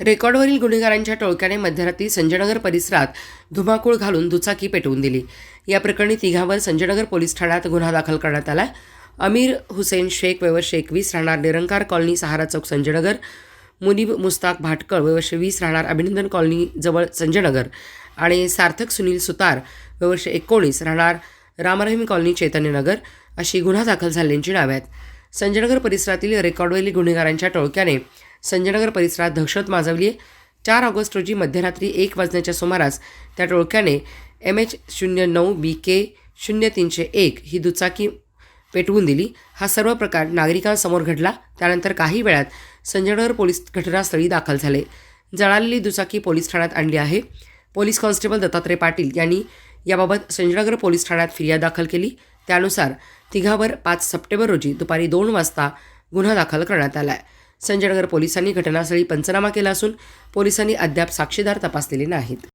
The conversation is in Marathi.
रेकॉर्डवरील गुन्हेगारांच्या टोळक्याने मध्यरात्री संजयनगर परिसरात धुमाकूळ घालून दुचाकी पेटवून दिली. या प्रकरणी तिघांवर संजयनगर पोलीस ठाण्यात गुन्हा दाखल करण्यात आला. अमीर हुसेन शेख वयवर्ष एकवीस राहणार निरंकार कॉलनी सहारा चौक संजयनगर मुनीब मुस्ताक भाटकळ वयवर्ष वीस राहणार अभिनंदन कॉलनी जवळ संजयनगर आणि सार्थक सुनील सुतार वयवर्ष एकोणीस राहणार रामरहीम कॉलनी चैतन्यनगर अशी गुन्हा दाखल झालेल्यांची नावे आहेत. संजयनगर परिसरातील रेकॉर्डवरील गुन्हेगारांच्या टोळक्याने संजयनगर परिसरात दहशत माजवली आहे. चार ऑगस्ट रोजी मध्यरात्री एक वाजण्याच्या सुमारास त्या टोळक्याने एम एच शून्य नऊ बी के शून्य तीनशे एक ही दुचाकी पेटवून दिली. हा सर्व प्रकार नागरिकांसमोर घडला. त्यानंतर काही वेळात संजयनगर पोलीस घटनास्थळी दाखल झाले. जळालेली दुचाकी पोलीस ठाण्यात आणली आहे. पोलीस कॉन्स्टेबल दत्तात्रय पाटील यांनी याबाबत संजयनगर पोलीस ठाण्यात फिर्याद दाखल केली. त्यानुसार तिघावर पाच सप्टेंबर रोजी दुपारी दोन वाजता गुन्हा दाखल करण्यात आला आहे. संजयनगर पोलिसांनी घटनास्थळी पंचनामा केला असून पोलिसांनी अद्याप साक्षीदार तपासलेले नाहीत.